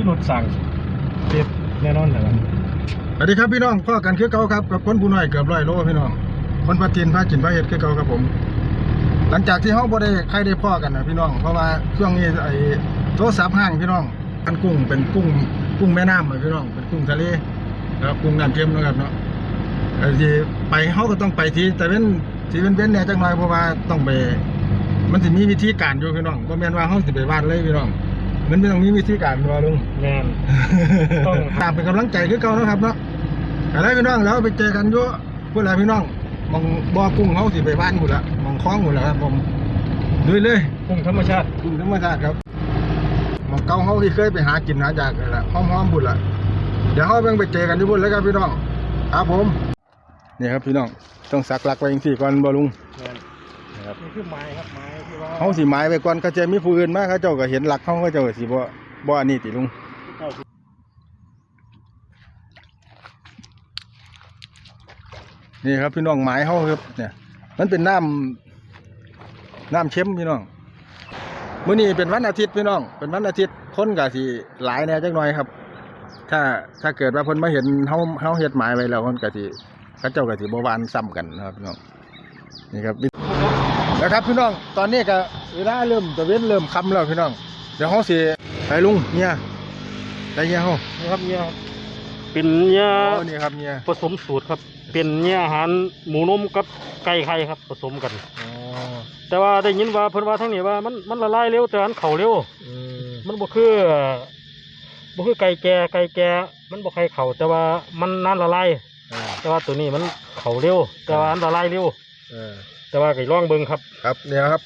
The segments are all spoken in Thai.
มีรถสั่งเด็ดแน่นอนนะครับสวัสดีครับพี่น้องพ่อกันคือเก่าครับกับคนผู้น้อยเกือบร้อยโลพี่น้อง คนพัดทินพากินพาเห็ดคือเก่าครับผม หลังจากที่เฮาบ่ได้ใครได้พ่อกันนะพี่น้อง เพราะว่าช่วงนี้ไอ้โทรศัพท์ห้างพี่น้องกันกุ้งเป็นกุ้งกุ้งแม่น้ำอะพี่น้องเป็นกุ้งทะเลแล้วกุ้งน้ำเค็มนะครับเนาะไอ้ที่ไปเฮาก็ต้องไปที่แต่เว้นที่เว้นเว้นเนี่ยจักหน่อยเพราะว่าต้องไปมันสิมีวิธีการอยู่พี่น้องบ่แม่นว่าเฮาสิไปวาดเลยพี่น้อง มันไม่ต้องมีวิธีการว่าลุงแน่นต้องตามเป็นกำลังใจคือเก่านะครับเนาะอะไรพี่น้องแล้วไปเจอกันอยู่พูดอะไรพี่น้องมองบ่อกุ้งเขาสิไปบ้านหมดละมองคล้องหมดละครับผมลุยเลยกุ้งธรรมชาติกุ้งธรรมชาติครับมองเก่าเขาที่เคยไปหากินหาจากนั่นแหละห้อมๆบุญละเดี๋ยวเขาเพิ่งไปเจอกันที่บุญแล้วครับพี่น้องครับผมนี่ครับพี่น้องต้องสักหลักไว้ยังสี่ก่อนบ่ลุงแน่นนะ ครับนี่คือไม้ครับไม้ที่ว่าเขาสิหมายไปก่อนเขาจะมีผู้อื่นมาเขาเจ้าก็เห็นหลักเขาเขาเจ้าก็สิบ่บ่อันนี้ติลุงเข้าสู่นี่ครับพี่น้องหมายเขาครับเนี่ยมันเป็นน้ำน้ำเค็มพี่น้องมื้อนี้เป็นวันอาทิตย์พี่น้อง เป็นวันอาทิตย์คนก็สิหลายแหน่จักหน่อยครับ ถ้าถ้าเกิดว่าเพิ่นมาเห็นเฮาเฮาเฮ็ดหมายไว้แล้วเพิ่นก็สิเขาเจ้าก็สิบ่หวานซ้ำกันนะครับพี่น้องนี่ครับ แล้วครับพี่น้องตอนนี้ก็เวลาเริ่มตะเว้นเริ่มค่ำแล้วพี่น้องเดี๋ยวเฮาสิไปลุงเนี่ยไปเนี่ยเฮานี่ครับเนี่ยเป็นเนี่ยอ๋อนี่ครับเนี่ยผสมสูตรครับ เป็นเนี่ยอาหารหมูนมกับไก่ไข่ครับผสมกันอ๋อแต่ว่าได้ยินว่าเพิ่นว่าทั้งนี้ว่ามันมันละลายเร็วแต่อันเข่าเร็วอืมมันบ่คือบ่คือไก่แก่ไก่แก่มันบ่ใครเข่าแต่ว่ามันนานละลายเออแต่ว่าตัวนี้มันเข่าเร็วแต่ว่าอันละลายเร็วเออ แต่ว่าไก่ลองเบิ่งครับ ครับเนี่ยครับ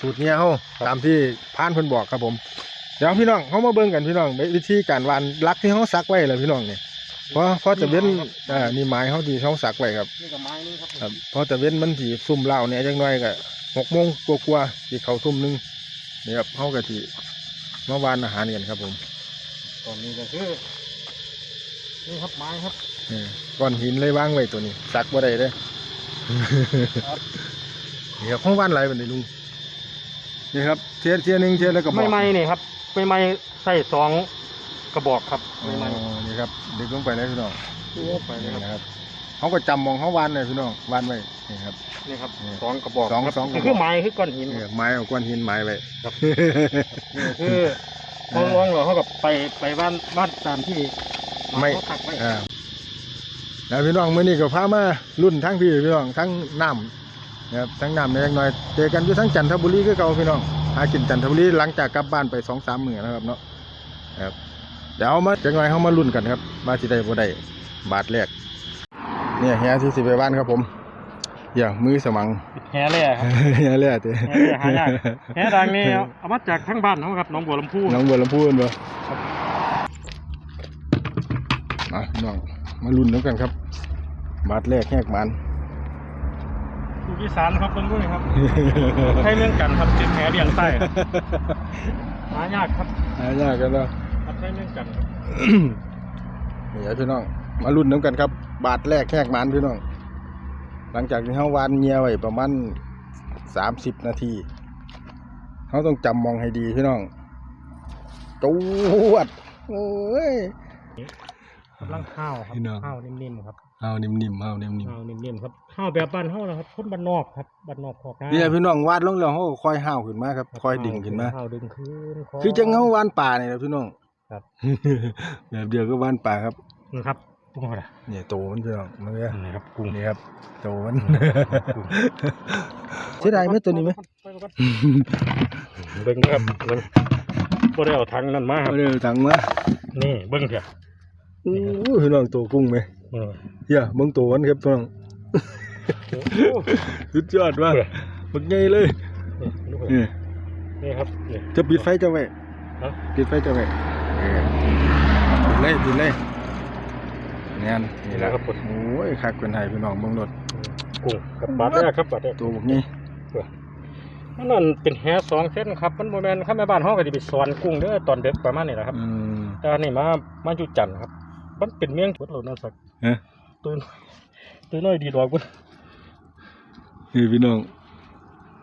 สูตรเนี่ยเขาตามที่พานเพิ่นบอกครับผม เดี๋ยวพี่น้องเขามาเบิ่งกันพี่น้องวิธีการวานลักที่เขาซักไว้เลยพี่น้องเนี่ยเพราะเพราะจะเว้นอ่านี่ไม้เขาที่เขาซักไว้ครับนี่กับไม้นี่ครับครับเพราะจะเว้นมันที่ซุ่มเหล้าเนี่ยจังน้อยก็หกโมงกว่าๆที่เขาทุ่มหนึงนี่ครับเขาก็ที่มาวานอาหารกันครับผมตอนนี้ก็คือนี่ครับไม้ครับนี่ก้อนหินเลยวางไว้ตัวนี้ซักบ่ได้เด้อครับ นี่ครับเขาวานหลายบันไดลุงนี่ครับเทียเทียหนึงเทียแล้วก็บอกไม่ไม้นี่ครับไม่ไม้ใส่สองกระบอกครับอ๋อไม่ไม้นี่ครับดึงลงไปเลยพี่น้องไปเลยครับนะครับเขาก็จำมองเขาวานเลยพี่น้องวานไว้นี่ครับนี่ครับนี่สองกระบอกสองครับสองกระบอกคือไม้คือก้อนหินนี่ไม้เอาก้อนหินไม้ไว้ครับนี่คือเขาลองเหรอเขากับไปไปบ้านบ้านตามที่ไม่เขาตักไว้อ่าแล้วพี่น้องมื้อนี้ก็พามารุ่นทั้งพี่พี่น้องทั้งน้ำ นะครับทั้งน้ำในอยจักหน่อยเจอกันอยู่ทั้งจันทบุรีคือเก่าพี่น้องหากินจันทบุรีหลังจากกลับบ้านไปสองสามมื้อนะครับเนาะครับเดี๋ยวเอามาจักหน่อยเขามารุ่นกันครับมาสิได้บ่ได้บาทแรกเนี่ยเฮียที่สิไปบ้านครับผมเดี๋ยวมือสมังแห่เลยครับเฮียเรียกติแห่เลยหายากแห่ดังนี่เอามาจากทั้งบ้านเขาครับหน้องบัวลำพูน้องบัวลำพูนบ่มาพี่น้องมาลุ้นน้ำกันครับ บาทแรกแหกมัน อยู่อีสานครับเพิ่นด้วยครับ ให้เรื่องกันครับติดแห่เลี้ยงไส้ครับหายากครับหายากกันเนาะครับให้เรื่องกันครับนี่ครับพี่น้อง มาลุ้นน้ำกันครับ บาทแรกแหกมันพี่น้อง หลังจากที่เขาวานเงียไว้ประมาณสามสิบนาทีเขาต้องจำมองให้ดีพี่น้องจวดโอ้ยกำลังข้าวครับพี่น้องข้าวนิ่มๆครับเอานิ่มๆเอานิ่มข้าวนิ่มๆครับ ข้าวแบบบ้านเฮานะครับคนบ้านนอกครับบ้านนอกขอกๆนี่แหละพี่น้องวาดลงแล้วเขาก็ค่อยห้าวขึ้นมาครับค่อยดิ่งขึ้นมาข้าวดึงขึ้นคือจังเขาวานป่าเนี่ยนะพี่น้องครับ แบบเดียวก็วานป่าครับนะครับกุ้งอะไรเนี่ยโตมันพี่น้องมันเนี่ยนี่ครับกุ้งนี่ครับโตมันเสียดายไหมตัวนี้ไหมเบิ้งครับเบิ้งบ่ได้เอาถังนั่นมาครับเอาเดี๋ยวถังมานี่เบิ้งเถอะอู้พี่น้องโตกุ้งไหมเออเฮียเบิ่งโตมันครับพี่น้องโอ้โห สุดยอดว่ากบักใหญ่เลยนี่ดูเถอะนี่นี่ครับนี่จะปิดไฟจะไว้ฮะปิดไฟจะไว้เออปิดเลยปิดเลยงานนี่แหละครับผมโอ้ยคักเป็นไห้พี่น้องเบิ่งรถกุ้งกับบาดแรกครับบาดแรกตัวบักนี้มันนั่นเป็นแหสองเส้นครับ มันโมเมนข้าแม่บ้านห้องก็จะไปสอนกุ้งเด้อตอนเด็กประมาณนี้แหละครับอืมแต่อันนี่มามาอยู่จันทร์ครับ มันเป็นเมี่ยงทุดเรานั่นสักเอ๊ะตัวน้อยตัวน้อยดีดอกบุญ นี่พี่น้อง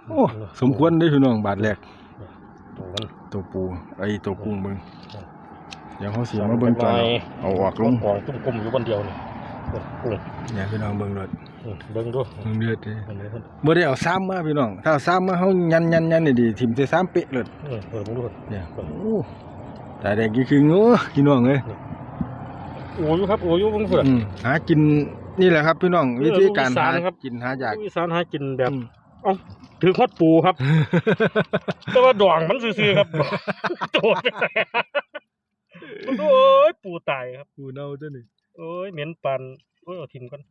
โอ้สมควรได้อพี่น้องบาทแรกตัวมันตัวปูไอ้ตัวกุ้งเบิ่งครับดี๋ยวเขาสิมาเบิ่งตอนเอาออกลงกองตุ้มกลมอยู่บนเดียวนี่กุ้งเนี่ยพี่น้องเบิ่งรถอืมเบิ่งดูเบิ่งเลือดดิอันนี้เพิ่นบ่ได้เอาซ้ำมาพี่น้อง ถ้าเอาซ้ำมาเฮายันยันยันนี่ดีทิ่มใส่ซ้ำเป๊ะเลยอืมเออเบิ่งดูเพิ่นเนี่ยโอ้ตาแดงกี่คืองูพี่น้องเอ้ยโอ้ยครับโอ้ยเบิ่งเพิ่นอืมหากิน นี่แหละครับพี่น้องนี่วิแหละธีการลูกอีหาสานครับกินหาอยากอีสานหากินแบบอืมเอ้าถือฮอดปูครับ แต่ว่าดองมันซื่อๆครับโดดไปใส่มันโอ้ยปูตายครับปูเน่าตัวนี้โอ้ยเหม็นปันโอ้ยเอาทิมก่อน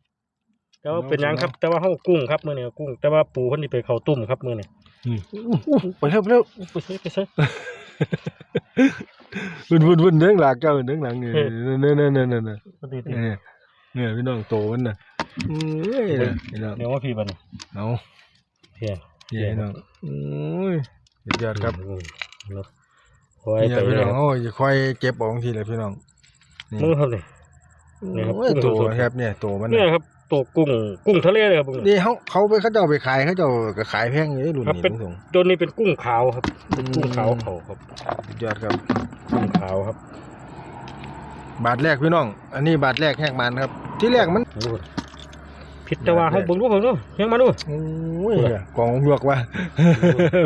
แต่ว่าเป็นหยังครับ แต่ว่าเฮากุ้งครับมื้อนี้กุ้ง แต่ว่าปูเพิ่นสิไปเข้าตุ่มครับมื้อนี้อืมอู้ไปเร็วไปเร็วไปใส่ไปใส่วุ่นวุ่นวุ่นเรื่องหลักเจ้าเรื่องหลังนี่เออเนี่ยเนี่ยเนี่ยเนี่ยเนี่ยปฏิทิน เนี่ยเนี่ยพี่น้องโตมันน่ะอืมเอ้ยน่ะพี่น้องเดี๋ยวว่าพี่บัดนเอาเพียงพี่น้องโอ้ยสุดยอดครับอืมเนาะคอยนี่ไปพี่เลน้อยงโอ้ยค่อยเก็บออกทีเลยพี่น้องนี่มือครับนี่นี่ครับโอ้ยกุ้งโตสดๆครับเนี่ยโตมันเนี่ยน่ะครับตัวกุ้งกุ้งทะเลเลยครับผมนี่เขาเขาไปเขาเจ้าไปขายเขาเจ้าก็ขายแพงอยู่รุ่นครับนี้เป็นลุงสงตัวนี้เป็นกุ้งขาวครับเป็นกุ้งขาวอืมเขาครับสุดยอดครับกุ้งขาวครับ บาทแรกพี่น้อง อันนี้บาทแรกแหกมันครับ ที่แรกมันดูก่อนผิดแต่ว่าเขาเบิ่งดูเบิ่งดูยังมาดูโอ้ยกองหยวกว่ะ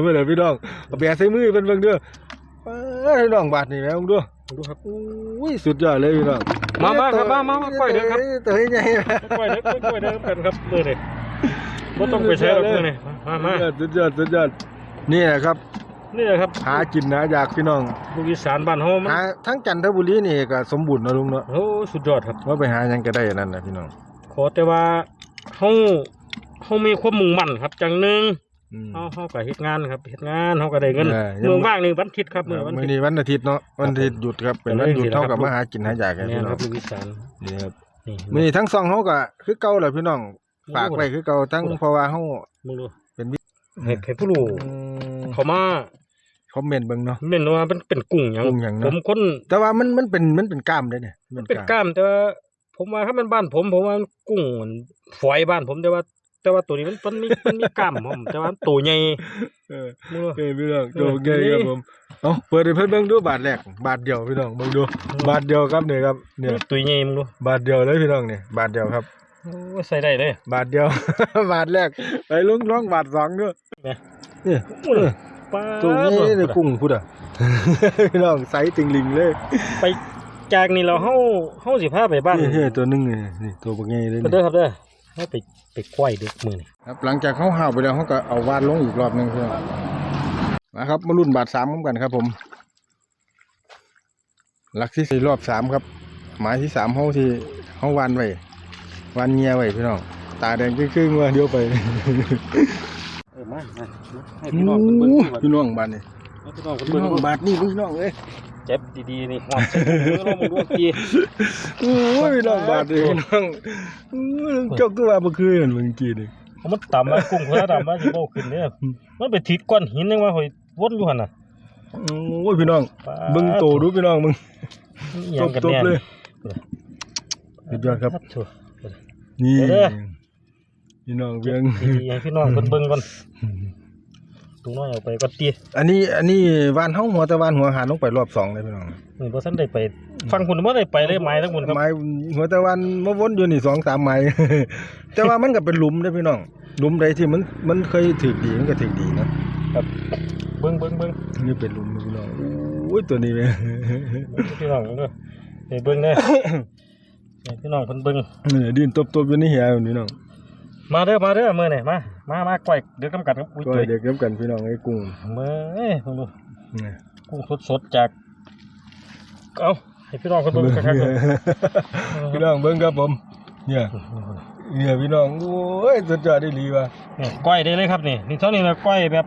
เมื่อไหร่พี่น้องเอาแบะใส่มือเป็นเบิ่งเด้อเอ้ยพี่น้องบาทนี่แม่งดูเบิ่งดูครับโอ้ยสุดยอดเลยพี่น้องมามาครับมามามาก้อยเด้อครับตัวใหญ่กล้วยเด้อกล้วยเด้อกันครับมือนี่บ่ต้องไปใช้หรอกมือนี่มามาสุดยอดสุดยอดนี่แหละครับ นี่แหละครับหากินนะอยากพี่น้องลูกอีสานบ้านเฮามันหาทั้งจันทบุรีนี่ก็สมบูรณ์เนาะลุงเนาะโอ้สุดยอดครับว่าไปหาหยังก็ได้อันนั่นนะพี่น้องขอแต่ว่าเฮาเฮามีความมุ่งมั่นครับจังหนึงอืม เฮาเฮาก็เฮ็ดงานครับเฮ็ดงานเฮาก็ได้เงินเออยัง เมืองว่างนี่วันอาทิตย์ครับมื้อวันมื้อาอทิตย์ นี้วันอาทิตย์เนาะวันอาทิตย์หยุดครับเป็นวันหยุดเท่ากับมาหากินหาอยากกันเนี่ยพี่น้คอรังบลูกอีสานนี่ครับนี่ มื้อนี้ทั้งสองเฮาก็คือเก่าแหละพี่น้องฝากไว้คือเก่าทั้งเพราะว่าเฮา มึงดูเป็นวิให้ให้ผู้รู้อืม เขามาคอมเมนต์เบิ่งเนาะเม่นว่าเป็นเป็นกุ้งหยังกุ้งหยังเนอะผมคนแต่ว่ามันมันเป็นมันเป็นกล้ามเด้เนี่ยมันเป็นกล้ามแต่ว่าผมว่าถ้ามันบ้านผม ผมว่ามันกุ้งฝอยบ้านผมแต่ว่า แต่ว่าตัวนี้มันมันมีมันมีกล้ามผมแต่ว่าตัวใหญ่เออมึงดูเออพี่น้องโตใหญ่ครับผมเอาเปิดให้เพิ่นเบิ่งดูบาทแรกบาทเดียวพี่น้องเบิ่งดู บาทเดียวครับเนี่ยครับเนี่ยตัวใหญ่มึงดูบาทเดียวเลยพี่น้องเนี่ยบาทเดียวครับ โอ้ใส่ได้เลย บาทเดียว บาทแรกไปลุงร้องบาทสองด้วยเนี่ย เนี่ยโอ้ยป้าตัวนี้ดเลยกุ้งพุดอะพี่น้องไซส์ติงลิงเลย ไปจากนี่เราเฮาเฮาสิพาไปบ้านนี่ๆตัวหนึงนี่นี่ตัวบักใหญ่เลยก็นี่เด้อครับเด้อเฮาไปไปควายเด็กมือนี่ครับหลังจากเขาห่าวไปแล้วเขาก็เอาวาดลงอีกรอบหนึงพี่น้องนะครับมารุ่นบาทสามกันครับ ผม หลักที่สี่รอบสามครับ หมายที่สามเขาที่เขาวานไว้วานเงียไว้พี่น้องตาแดงครึ่งๆว่าเดียวไปเออ มามาให้พี่น้องเพิ่นเบิ่งสิว่าพี่น้องบาทนี่ให้พี่น้องเพิ่นพี่เบิ่งน้องดูบาทนี่พี่น้องเอ้ยเจ็บดีๆนี่หอมใส่มือเรามึงดูทีโอ้ยพี่น้องบาทนี่พี่น้องโอ้ยจกตัวมาเมื่อคืนเมื่อกี้นี่เอามันต่ำมากุ้งคนละต่ำมาสิบ่ขึ้นเด้อมันไปทิดก้อนหินยังว่าหอยวนอยู่หั่นน่ะโอ้ยพี่น้องเบิ่งโตดูพี่น้องมึงอิหยังกันตบแน่ๆเลยสุดยอดครับโถ่นี่ เด้อ พี่น้องเพียงดีๆให้พี่น้องเพิ่นเบิ่งก่อนตุงน้อยเอาไปก่อนติอันนี้ อันนี้วานเฮาหัวแต่วานหัวหาลงไปรอบสองเลยพี่น้องนี่บ่ทันได้ไป ฟังคุณบ่ได้ไปเลยไม้ทั้งหมดครับ ไม้หัวแต่วานมาวนอยู่นี่สองสามไม้ แต่ว่ามันก็เป็นหลุมเด้อพี่น้องหลุมใดที่มันมันเคยถึกดีมันก็ถึกดีนะเบิ่งเบิ่งเบิ่งนี่เป็นหลุมนะพี่น้องโอ้ยตัวนี้แม่พี่น้องเบิ่งเด้อให้เบิ่งเด้อให้พี่น้องเพิ่นเบิ่งนี่ดินตบๆอยู่ในเหียอยู่นี่น้อง มาเด้อมาเด้อมื้อนี้มามามาก้อยเดี๋ยวกำกัดครับอุ้ยก็จุ้ยเด็กนํกันพี่น้องไอ้กุ้งมื้อเอ้ยเพิ่นดูนี่กุ้งสดๆจากเอาให้พี่น้องคนเบิ่งคักๆเลยพี่น้องเบิ่งครับผม เนี่ยเนี่ยพี่น้องโอ้ยสุดยอดได้ลีว่ะนี่ก้อยได้เลยครับนี่นี่เท่านี้นะก้อยแบบ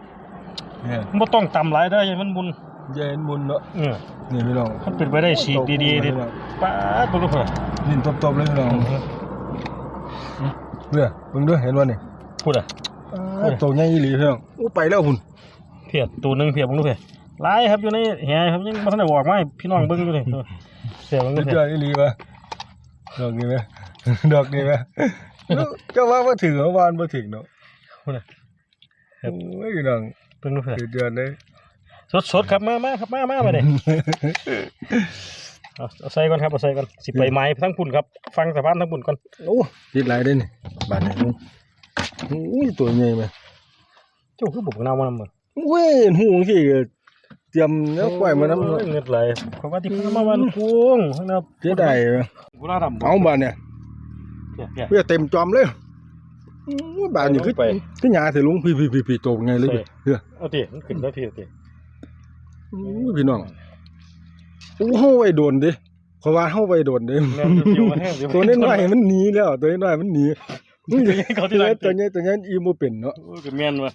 เนี่ยบ่ต้องตำหลายเด้ออย่ามันบุญเย็นมุนเนาะเออนี่พี่น้องมันเป็นไปได้ฉีกดีๆดิป๊าดเบิ่งดูเพิ่นดินตบๆเลยพี่น้อง เนี่ยเบิ่งด้วยเห็นบ่นี่พูดอะอ่าตัวใหญ่อีหลีพี่น้องโอ้ไปแล้วพุ่นเพียตัวหนึงเพียเบิ่งดูเพียหลายครับอยู่ในแหครับยังบ่ทันได้บอกมาให้พี่น้องเบิ่งอยู่นี่เออเพียเบิ่งดูสุดเพียยอดอีหลีว่ะดอกนี้ไหม ดอกนี้ไหมก็ว่าบ่ถึงเมื่อวานบ่ถึงเนาะพูดอะโอ้ยพี่น้องเบิ่งดูเพียสุดยอดเลย สดๆครับมามาครับมามามาเด้เอา เอาใส่ก่อนครับเอาใส่ก่อนสิไปไม้ทั้งพุ่นครับ ฟังสะพานทั้งพุ่นก่อนโอ้ติดหลายเด้นี่บาดนี้ลุงโอ้ยตัวใหญ่ไหมเจ้าคือบุกเน่ามานำเมือเว้ยหูสิเตรียมแล้วปล่อยมานำโอ้ยเงินไหลเพราะว่าที่พามาวันพุงข้างหน้าเสียดายเว้ยกุหลาบดำเอาบาดเนี่ยเนี่ยเนี่ยเพื่อเต็มจอมเลยอู้บาดนี่คือไปคือหยาสิลุงพี่พี่พี่พี่โตไงเลยใส่เฮ้ยเอาดิมันขึ้นได้พี่เอาดิอู้พี่น้อง อู้เฮาไว้โดนเด้เพราะว่าเฮาไว้โดนเด้แม่นเดียวมาแห้งเดียวตัวน้อยๆมันหนีแล้ว ตัวน้อยๆมันหนีตัวใหญ่เขาที่ตัวไหนตัวใหญ่ตัวใหญ่อีบ่เป็นเนาะโอ้ยก็แม่นว่ะ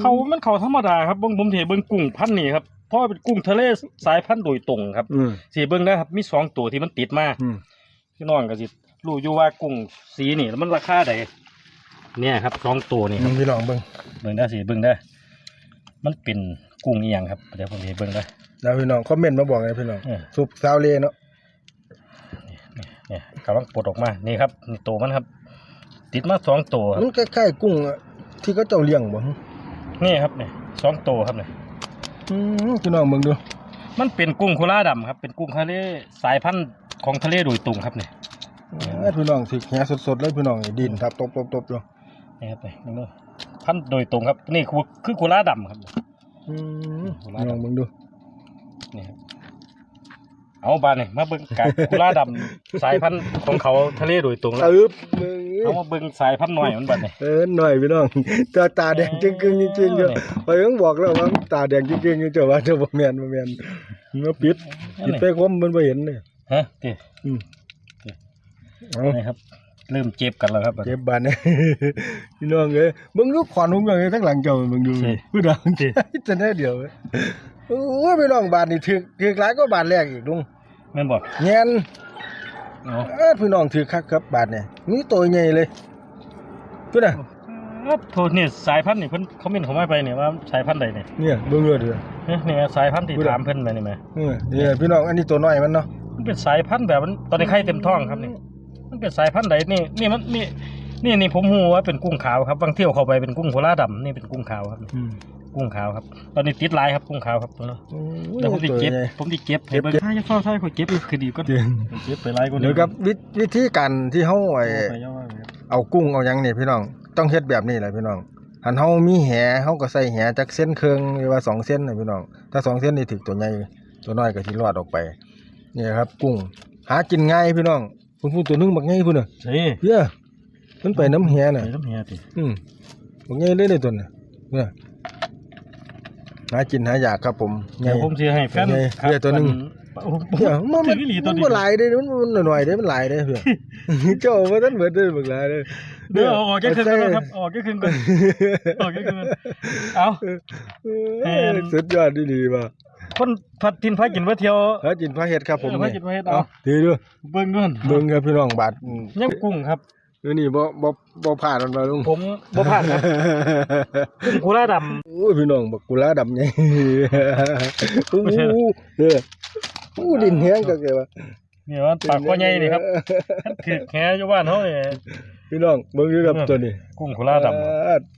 เขามันเขาธรรมดาครับเบิ่งผมสิเบิ่งกุ้งพันธุ์นี่ครับเพราะว่าเป็นกุ้งทะเลสายพันธุ์โดยตรงครับอืมสิเบิ่งนะครับมีสองตัวที่มันติดมาอืมพี่น้องก็สิรู้อยู่ว่ากุ้งสีนี่แล้วมันราคาใดเนี่ยครับสองตัวนี่ครับพี่น้องเบิ่งเบิ่งได้สิเบิ่งได้ มันเป็นกุ้งอีหยังครับเดี๋ยวผมสิเบิ่งได้ แล้วพี่น้องคอมเมนต์มาบอกไงพี่น้องเออซุปซาวเลเนาะเนี่ยกำลังปลดออกมา นี่ครับนี่ตัวมันครับ ติดมาสองตัวครับมันคล้ายๆกุ้งอะที่เขาเจ้าเลี้ยงบ่นี่ครับเนี่ยสองตัวครับเนี่ยอืมพี่น้องเบิ่งดูมันเป็นกุ้งโคราดำครับ เป็นกุ้งทะเลสายพันธุ์ของทะเลโดยตรงครับเนี่ย เอ้ยพี่น้องสิแหสดๆเลยพี่น้องนี่ดินทับตบๆๆอยู่นี่ครับเนี่ยนี่เลยพันธุ์โดยตรงครับ นี่คือคือโคราดำครับ อืมพี่น้องเบิ่งดู นี่ครับเอาบานนี่มาเบิ่งกาโคราดำสายพันธุ์ของเขาทะเลโดยตรงแล้วตึบมึงเอามาเบิ่งสายพันธุ์หน่อยมันบัดนี่เออหน่อยพี่น้องตาตาแดงจึงกึ่งจริงๆอยู่ไปยังบอกแล้วว่าตาแดงจริงๆอยู่เจ้าว่าเจ้าบ่แม่นบ่แม่นมันปิดปิดไปคมมันบ่เห็นเลยฮะติอืมเอานี่ครับ เริ่มเจ็บกันแล้วครับบัดเก็นี้บบานเนี่ยพี่น้องเอ้ยมึงลูกขวานผมอย่างนี้ทั้งหลังเจ้ามึงดูใช่พี่น้องจะได้เดียวเว้ยโอ้ยพี่น้องบานนี่ถือถือหลายก็บานแรกอีกลุงแม่นบอกเงี้ยนเอาเอ้ยพี่น้องถือคักครับบานเนี่ยนี่ตัวใหญ่เลยพี่น่ะครับโทษนี่สายพันธุ์นี่เพิ่นเขาเม่นเขาไม่ไปเนี่ยว่าสายพันธุ์ใดเนี่ยเนี่ยเบิ่งเลือดเถอะเอ๊ะนี่ไงสายพันธุ์ที่พูดอะถามเพิ่นไปนี่ไหมเออเนี่ยพี่น้องอันนี้ตัวน้อยมันเนาะมันเป็นสายพันธุ์แบบมันตอนนี้ไข่เต็มท้องครับนี่ มันเป็นสายพันธุ์ใดนี่นี่มันนี่นี่นี่ผมหูว่าเป็นกุ้งขาวครับบางเที่ยวเข้าไปเป็นกุ้งโคราดำนี่เป็นกุ้งขาวครับอืมกุ้งขาวครับ ตอนนี้ติดลายครับกุ้งขาวครับตัวนี้โอ้เดี๋ยวผมติตัวเก็บใหญ่ผมติเก็บเก็บเก็บถ้าจะเฝ้าถ้าเขาเก็บอีกคือดีก็จริงเก็บไปลายก็เดี๋ยวครับวิวิธีการที่เฮาไอ้ไปย่อไว้ครับเอากุ้งเอาหยังนี่พี่น้องต้องเฮ็ดแบบนี้แหละพี่น้องหันเฮามีแหเฮาก็ใส่แหจักเส้นครึ่งหรือว่าสองเส้นนะพี่น้อง ถ้าสองเส้นนี่ถึกตัวใหญ่ตัวน้อยก็สิรอดออกไปนี่ครับ กุ้งหากินง่ายพี่น้อง เพิ่นพูดตัวหนึงบักใหญ่พุ่นน่ะใช่เหี้ยมันไปน้ำแหไปน่ะ น้ำเฮียติอืมบักใหญ่เลยเนี่ยตัวน่ะเนี่ยหากินหาอยากครับผมใหญ่เดี๋ยวผมจะให้แฟนใหญ่ครับเดี๋ยวตัวหนึ่ง โอ้โหเหี้ยมันถืมันออีหลีตัมัวนนี้บ่หลายเด้มันมันหน่อยๆเด้มันหลายเด้เพื่อนเจ้าบ่ทันเบิดเด้บักหลายเด้เดี๋ยวเอาออกแค่ครึ่งก่อนครับเอาออกแค่ครึ่งก่อนเอาออกแค่ครึ่งก่อนเอา เอ้ยสุดยอดดีๆว่ะ คนพัดทินพากินว่าเที่ยวหากินพระเฮ็ดครับผมเออพากินพาเฮ็ดเอา ถือดูเบิ่งด้วยเบิ่งครับพี่น้องบาดอืมยังกุ้งครับเออนี่บ่บ่บ่พลาดมันบ่ลุงผมบ่พลาดครับกุ้งโคราด โอ้ยพี่น้องบักกุลาดำใหญ่โอ้ไม่ใช่เหรอโหเด้อโอ้ดินแห้งก็แกว่าำนี่ว่าปากก็ใหญ่นี่ครับคือแค่อยู่บ้านเฮานี่พี่น้องเบิ่งดูครับตัวนี้กุ้งโคราดำอ่าบั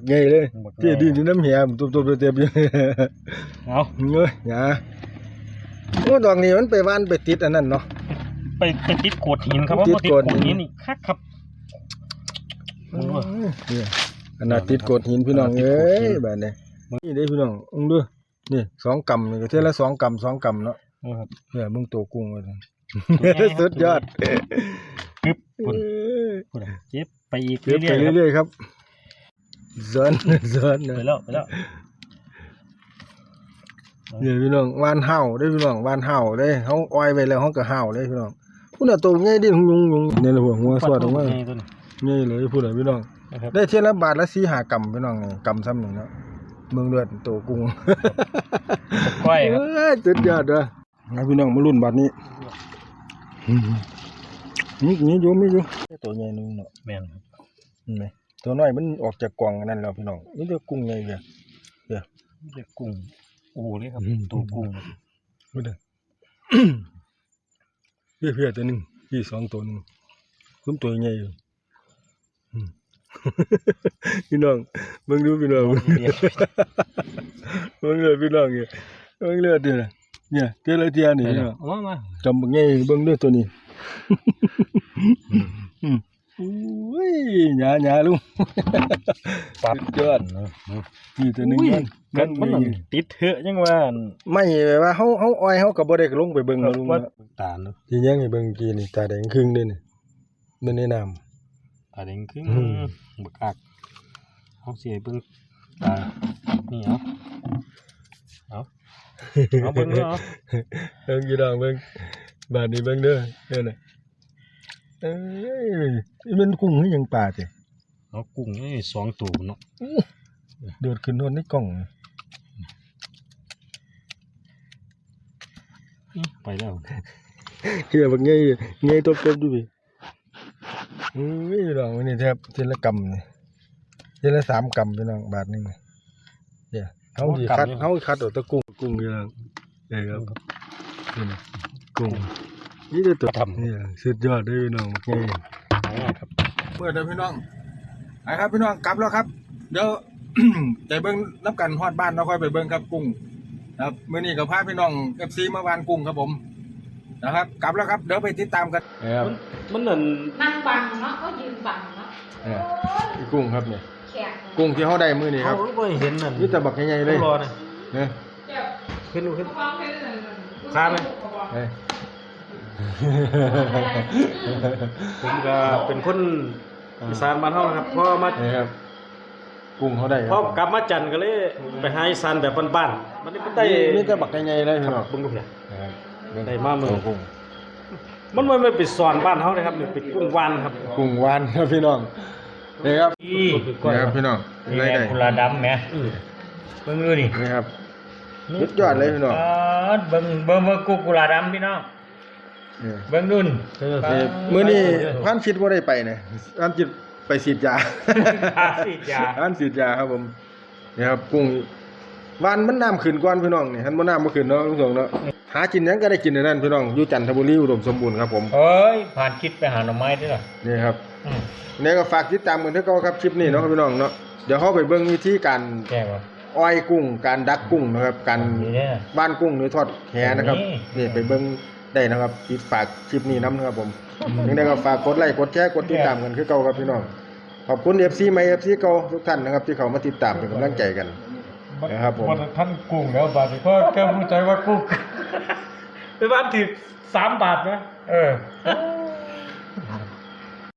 กใหญ่เลยบักใหญ่ ที่ดินอยู่น้ำแหมตุบๆเต็มๆอยู่เอาเอ้ยหยาโอ้ดอกนี้มันไปว่านไปติดอันนั้นเนาะ ไปไปติดโขดหินครับว่าติดบ่ติดโขโขดดหิหินนนี่คักครับเนี่ยอันน่ะติดโกดหินพี่น้องเอ้ยแบบนี้นี่เด้พี่น้องอุ้งดูนี่สองกำนี่ก็เท่าละสองกำสองกำเนาะนี่ครับเนี่ยมึงตัวกุ้งไว้เลยตัวใหญ่ครับสุดยอดปึ๊บพุ่นพุ่นอะเจ็บไปอีกเก็บไปเรื่อยๆครับเรื่อยๆครับ ซอนซอนไปนะแล้วไปแล้วเนี่ยพี่น้องวานเห่าได้อพี่น้องวานเห่าได้เขาอ้อยไว้แล้วเขาก็เห่าได้พี่น้องพูดน่ะตัวง่ายดิยุงยุงเนี่ยละหัวหัวสวดออกมานี่ตัวนี้ง่ายเลยพูดน่ะพี่น้องนะครับได้เท่าละบาทละสี่หากำพี่น้องนี่กำซ้ำหนึ่งเนาะเมืองเลือดตัวกุ้งก้อยครับเอ้ยสุดยอดเลยนะพี่น้องมารุ่นบัดนี้นี่นี่อยู่มีอยู่ตัวใหญ่นึงเนาะแม่นครับเห็นไหม ตัวน้อยมันออกจากกล่องอันนั้นแล้วพี่น้องนี่เรียกกุ้งใหญ่เลยเรียกกุ้งอูเลยครับอืมตัวกุ้งไม่ได้เพี้ยเพี้ยตัวหนึ่งพี่สองตัวหนึ่งคุ้มตัวใหญ่อยู่อืมพี่น้องเบิ่งดูพี่น้องเบิ่งเดียวเบิ่งเลยพี่น้องเนี่ยเบิ่งเลือดดินะเนี่ยเจละเทียนี่เดี๋ยวเนาะเอามามาจำบักใหญ่เบิ่งเด้อตัวนี้ อืมอุ้ยหยาหยาลุงปั๊บสุดยอดนี่ตัวหนึงอุ้ยมันมันมัมันนติดเถอะยังว่าอันไม่แบบว่าเฮาเฮาอ้อยเฮาก็บ่ได้ลงไปเบิ่งนะลุงว่าเนาะตาเนาะที่ยังให้เบิ่งกี้นี่ตาแดงครึ่งเด้นี่มันในน้ำตาแดงครึ่งอืมบักอักเอาเสียเบิ่งตานี่เอาเอาเอาเบิ่งเด้อเอาเบิ่งกี่ดอกเบิ่งบาดนี้เบิ่งเด้อเด้อน่ะ เอ้ยนี่มันกุ้งหรือหยังปลาติเอากุ้งนี่สองตัวเนาะโดดขึ้นโน่นในกล่องอื้อไปแล้วเกี่ยบักใหญ่ใหญ่ตบๆดูพี่อุ้ยดอกมันนี่แทบทีละกำนี่ทีละสามกำพี่น้องบาทหนึงนี่เนี่ยเฮาสิคัดเฮาคัดเอาแตะกุ้งกุ้งพี่น้องเอ้ยครับ นี่นะกุ้งนี่ตัวทำนี่สุดยอดเลยพี่น้องบักใหญ่ครับเปิดเลยพี่น้องไปครับพี่น้องกลับแล้วครับ เดี๋ยวใจเบิ้งนับกันฮอดบ้านเราค่อยไปเบิ้งครับกุ้งครับมื้อนี้ก็พาพี่น้องเอฟซีมาวานกุ้งครับผมนะครับ กลับแล้วครับเดี๋ยวไปติดตามกันครับมันนั่นนั่งบังเนาะก็ยืนบังเนาะกุ้งครับเนี่ยแขกกุ้งที่เขาได้มื้อนี้คเขารับบ่เห็นนั่นนี่แต่บักใหญ่ๆเลยต้องรอนะเนี่ยเดี๋ยวขึ้นดูขึ้นฟังให้เลยข้ามไหมเฮ้ย ผมก็เป็นคนอีสานบ้านเฮานะครับพอมานี่ครับกุ้งเขาได้คพอรับกลับมาจันทร์ก็เลยไปหาอีสานแบบบ้านๆมันนี่มันได้นี่แต่บักใหญ่ๆเลยพี่น้องเบิ่งดูเพียนะครับได้มามื้อ กุ้งมันไม่ไม่ไปสอนบ้านเฮาเลยครับนี่เป็นกุ้งวานครับกุ้งหวานครับพี่น้องนี่ครับอีนี่ครับพี่น้องนี่ได้ไงได้กุลาดำแหมเบิ่งดูนี่นี่ครับสุดยอดเลยพี่น้องอ๋อเบิ่งเบิ่งเบิ่งกุกุลาดำพี่น้อง นี่เบิ่งดุนนี่มื้อนี้พันชิดบ่ได้ไปนะพันชิดไปฉีดยาพาสิยาพันฉีดยาครับผมนี่ครับกุ้งวันมันน้ำขึ้นก่อนพี่น้องนี่หันบ่น้ำบ่ขึ้นเนาะลุงสงเนาะหากินหยังก็ได้กินในนั้นพี่น้องอยู่จันทบุรีอุดมสมบูรณ์ครับผมเอ้ยผ่านคิดไปหาหน่อไม้ด้วยเหรอนี่ครับอืมเนี่ยก็ฝากติดตามกันเถอะครับคลิปนี้เนาะครับพี่น้องเนาะเดี๋ยวเฮาไปเบิ่งวิธีการแก่บ่อ้อยกุ้ง การดักกุ้งนะครับ การนี่เนี่ยบ้านกุ้งหรือทอดแหนะครับนี่นี่ไปเบิ่ง ได้นะครับติดฝากคลิปนี้นํนะครับผมยังไงก็ฝากกดไลค์กดแชร์กดติดตามกันคือเก่าครับพี่น้องขอบคุณ FC ใหม่ FC เก่าทุกท่านนะครับ ที่เขามาติดตามเป็นกำลังใจกัน นะครับผม ท่านกุ้งแล้วบาทนี่ก็แค่รู้ใจว่ากุ้ง ไปบ้านถึง3บาทนะเออ